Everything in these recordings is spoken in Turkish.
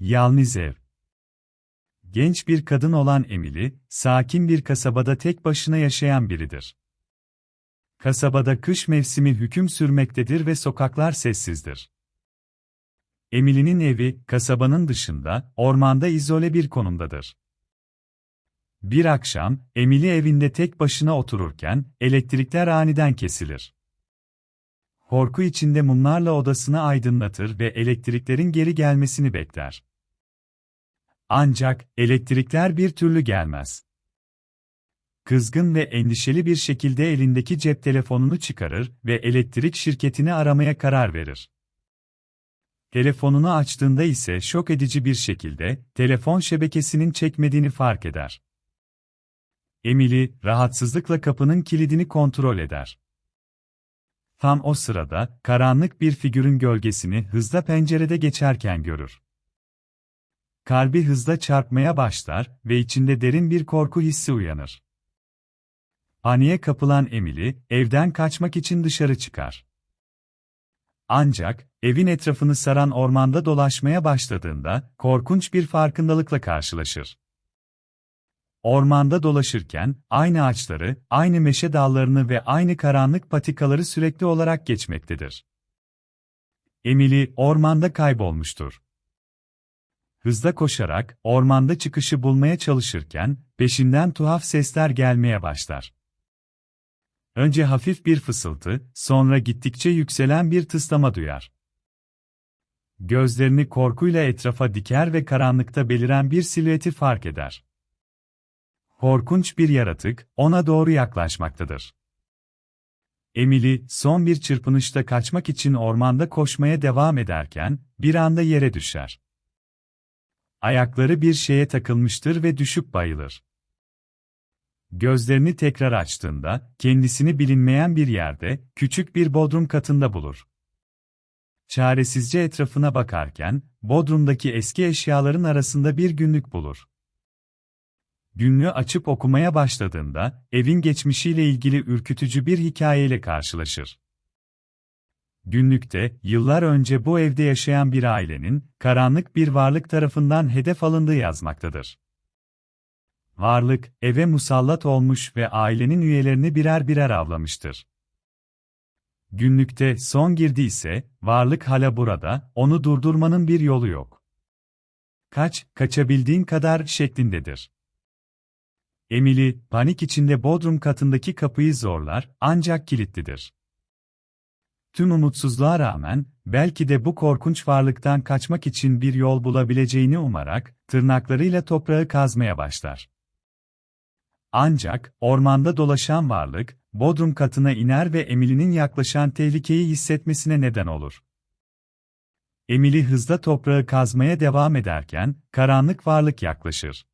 Yalnız ev. Genç bir kadın olan Emily, sakin bir kasabada tek başına yaşayan biridir. Kasabada kış mevsimi hüküm sürmektedir ve sokaklar sessizdir. Emily'nin evi, kasabanın dışında, ormanda izole bir konumdadır. Bir akşam, Emily evinde tek başına otururken, elektrikler aniden kesilir. Korku içinde mumlarla odasını aydınlatır ve elektriklerin geri gelmesini bekler. Ancak, elektrikler bir türlü gelmez. Kızgın ve endişeli bir şekilde elindeki cep telefonunu çıkarır ve elektrik şirketini aramaya karar verir. Telefonunu açtığında ise şok edici bir şekilde, telefon şebekesinin çekmediğini fark eder. Emily, rahatsızlıkla kapının kilidini kontrol eder. Tam o sırada, karanlık bir figürün gölgesini hızla pencerede geçerken görür. Kalbi hızla çarpmaya başlar ve içinde derin bir korku hissi uyanır. Paniğe kapılan Emily, evden kaçmak için dışarı çıkar. Ancak, evin etrafını saran ormanda dolaşmaya başladığında, korkunç bir farkındalıkla karşılaşır. Ormanda dolaşırken, aynı ağaçları, aynı meşe dallarını ve aynı karanlık patikaları sürekli olarak geçmektedir. Emily, ormanda kaybolmuştur. Hızla koşarak, ormanda çıkışı bulmaya çalışırken, peşinden tuhaf sesler gelmeye başlar. Önce hafif bir fısıltı, sonra gittikçe yükselen bir tıslama duyar. Gözlerini korkuyla etrafa diker ve karanlıkta beliren bir silüeti fark eder. Korkunç bir yaratık, ona doğru yaklaşmaktadır. Emily, son bir çırpınışta kaçmak için ormanda koşmaya devam ederken, bir anda yere düşer. Ayakları bir şeye takılmıştır ve düşüp bayılır. Gözlerini tekrar açtığında, kendisini bilinmeyen bir yerde, küçük bir bodrum katında bulur. Çaresizce etrafına bakarken, bodrumdaki eski eşyaların arasında bir günlük bulur. Günlüğü açıp okumaya başladığında, evin geçmişiyle ilgili ürkütücü bir hikayeyle karşılaşır. Günlükte, yıllar önce bu evde yaşayan bir ailenin, karanlık bir varlık tarafından hedef alındığı yazmaktadır. Varlık, eve musallat olmuş ve ailenin üyelerini birer birer avlamıştır. Günlükte son girdi ise, varlık hala burada, onu durdurmanın bir yolu yok. Kaç, kaçabildiğin kadar şeklindedir. Emily, panik içinde bodrum katındaki kapıyı zorlar, ancak kilitlidir. Tüm umutsuzluğa rağmen, belki de bu korkunç varlıktan kaçmak için bir yol bulabileceğini umarak, tırnaklarıyla toprağı kazmaya başlar. Ancak, ormanda dolaşan varlık, bodrum katına iner ve Emily'nin yaklaşan tehlikeyi hissetmesine neden olur. Emily hızla toprağı kazmaya devam ederken, karanlık varlık yaklaşır.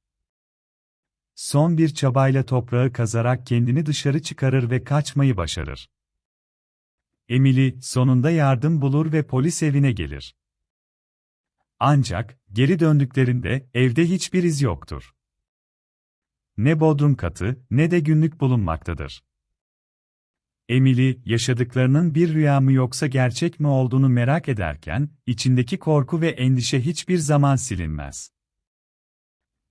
Son bir çabayla toprağı kazarak kendini dışarı çıkarır ve kaçmayı başarır. Emily, sonunda yardım bulur ve polis evine gelir. Ancak, geri döndüklerinde, evde hiçbir iz yoktur. Ne bodrum katı, ne de günlük bulunmaktadır. Emily, yaşadıklarının bir rüya mı yoksa gerçek mi olduğunu merak ederken, içindeki korku ve endişe hiçbir zaman silinmez.